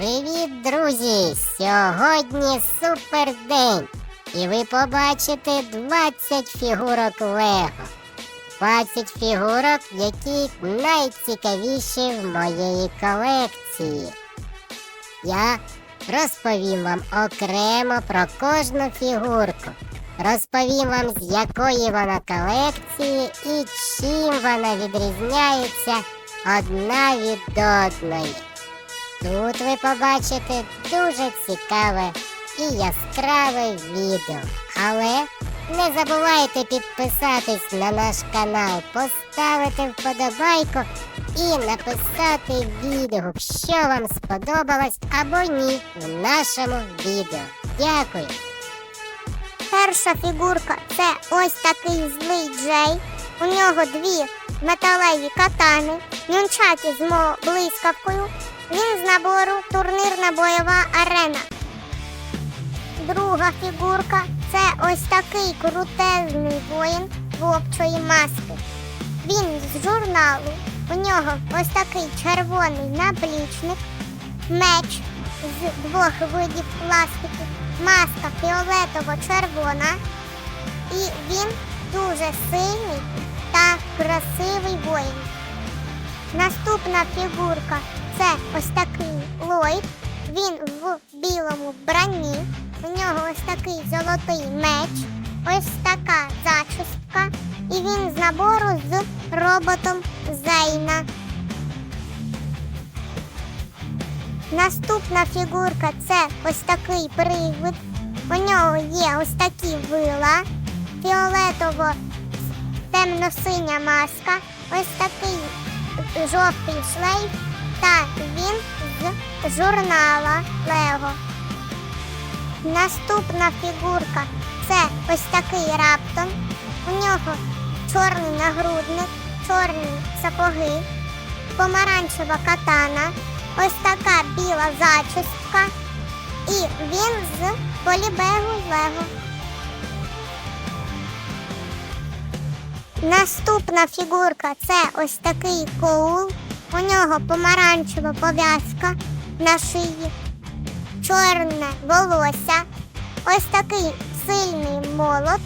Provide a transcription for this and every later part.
Привіт, друзі! Сьогодні супер день! І ви побачите 20 фігурок Лего. 20 фігурок, які найцікавіші в моєї колекції. Я розповім вам окремо про кожну фігурку. Розповім вам, з якої вона колекції і чим вона відрізняється одна від одної. Тут ви побачите дуже цікаве і яскраве відео. Але не забувайте підписатись на наш канал, поставити вподобайку і написати відгук, що вам сподобалось або ні в нашому відео. Дякую! Перша фігурка це ось такий злий Джей. У нього дві металеві катани, нюнчаки з блискавкою. Він з набору турнірна бойова арена. Друга фігурка це ось такий крутезний воїн вовчої маски. Він з журналу. У нього ось такий червоний наплічник, меч з двох видів пластику, маска фіолетово-червона. І він дуже сильний та красивий воїн. Наступна фігурка це ось такий Ллойд. Він в білому бранні. У нього ось такий золотий меч, ось така зачіска. І він з набору з роботом Зейна. Наступна фігурка це ось такий привид. У нього є ось такі вила, фіолетово темно-синя маска, ось такий жовтий шлейф, та він з журнала Лего. Наступна фігурка це ось такий раптон. У нього чорний нагрудник, чорні сапоги, помаранчева катана, ось така біла зачіска, і він з полібегу Лего. Наступна фігурка це ось такий коул. У нього помаранчева пов'язка на шиї, чорне волосся, ось такий сильний молот,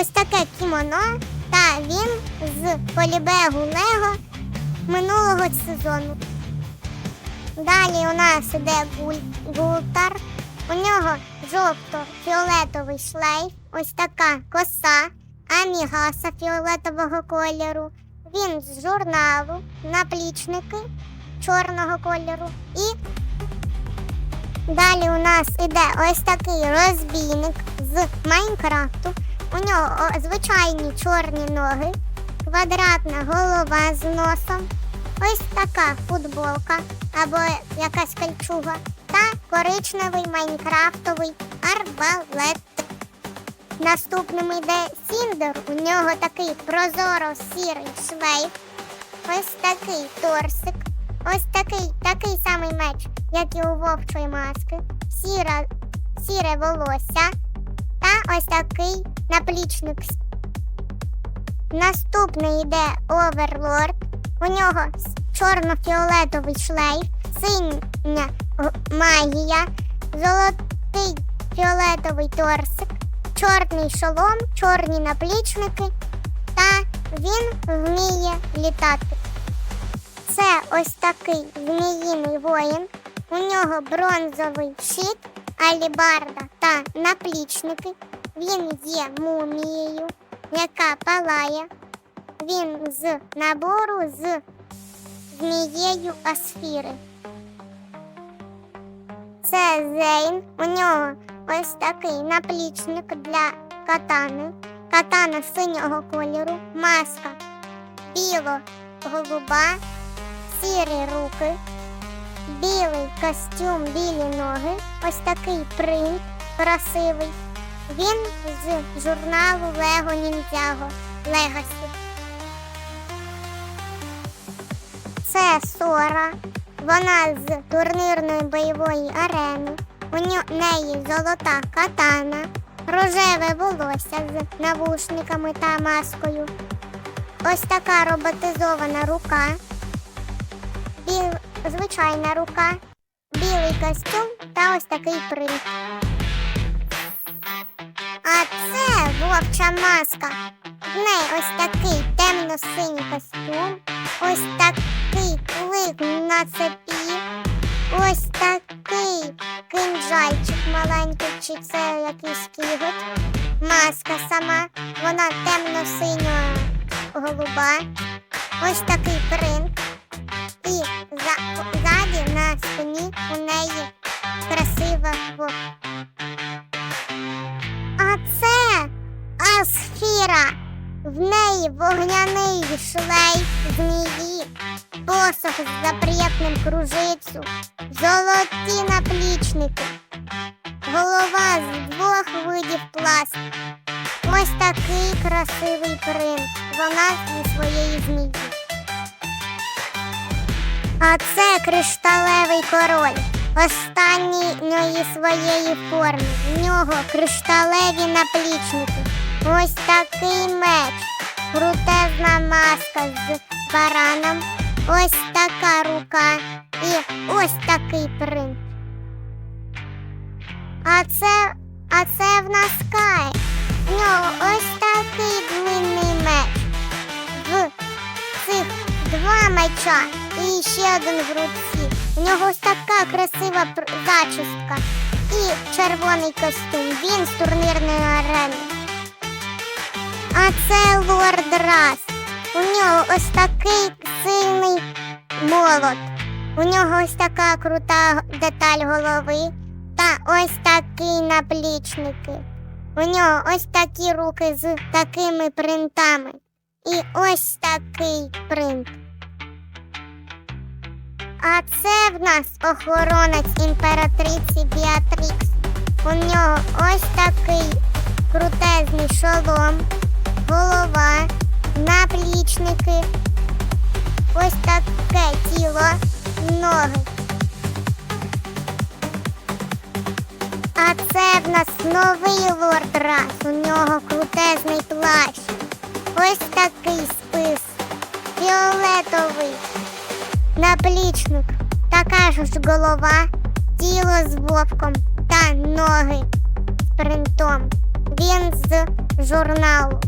ось таке кімоно, та він з полібегу Лего минулого сезону. Далі у нас іде гултар. У нього жовто-фіолетовий шлейф, ось така коса, амігаса фіолетового кольору. Він з журналу, наплічники чорного кольору. І далі у нас іде ось такий розбійник з Майнкрафту. У нього звичайні чорні ноги, квадратна голова з носом, ось така футболка або якась кольчуга та коричневий майнкрафтовий арбалет. Наступним йде Сіндер. У нього такий прозоро-сірий шлейф. Ось такий торсик. Ось такий такий самий меч, як і у вовчої маски. Сіра, сіре волосся. Та ось такий наплічник. Наступний йде Оверлорд. У нього чорно-фіолетовий шлейф, синя магія, золотий фіолетовий торсик, чорний шолом, чорні наплічники, та він вміє літати. Це ось такий зміїний воїн. У нього бронзовий щит, алібарда та наплічники. Він є мумією, яка палає. Він з набору з змією Асфіри. Це Зейн. У нього ось такий наплічник для катани. Катана синього кольору, маска біло-голуба, сірі руки, білий костюм, білі ноги, ось такий принт красивий. Він з журналу Лего Ніндзяго Легасі. Це Сора. Вона з турнірної бойової арени. У неї золота катана, рожеве волосся з навушниками та маскою. Ось така роботизована рука, біл, звичайна рука, білий костюм та ось такий принт. А це вовча маска. В неї ось такий темно-синій костюм, ось такий клик на цепі, ось такий кинджальчик маленький, чи це якийсь кіготь. Маска сама, вона темно-синьо голуба. Ось такий принт. І ззаді на спині у неї красива вовк. А це Асфіра. В неї вогняний шлейф змії, посох з запрятним кружицю, золоті наплічники, голова з двох видів пласту. Ось такий красивий принт. Вона зі своєї змії. А це кришталевий король. Останньої своєї форми. В нього кришталеві наплічники. Ось такий меч. Крутезна маска з бараном. Ось така рука. І ось такий принт. А це, а це в нас Кай. В нього ось такий длинний меч. В цих два меча і ще один в руці. У нього ось така красива зачіска і червоний костюм. Він з турнірної арени. А це лорд Рас. У нього ось такий сильний молот. У нього ось така крута деталь голови та ось такі наплічники. У нього ось такі руки з такими принтами. І ось такий принт. А це в нас охоронець імператриці Біатрікс. У нього ось такий крутезний шолом, голова, наплічники, ось таке тіло, ноги. А це в нас новий лорд Рас. У нього крутезний плащ. Ось такий спис. Фіолетовий. Наплічник. Така ж голова, тіло з вовком та ноги з принтом. Він з журналу.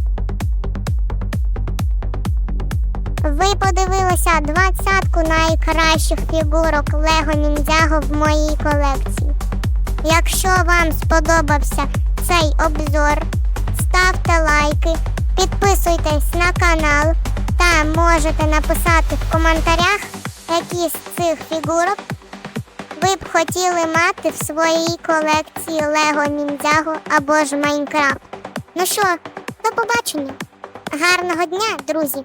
Ви подивилися двадцятку найкращих фігурок Лего Ніндзяго в моїй колекції. Якщо вам сподобався цей обзор, ставте лайки, підписуйтесь на канал та можете написати в коментарях, які з цих фігурок ви б хотіли мати в своїй колекції Лего Ніндзяго або ж Майнкрафт. Ну що, до побачення! Гарного дня, друзі!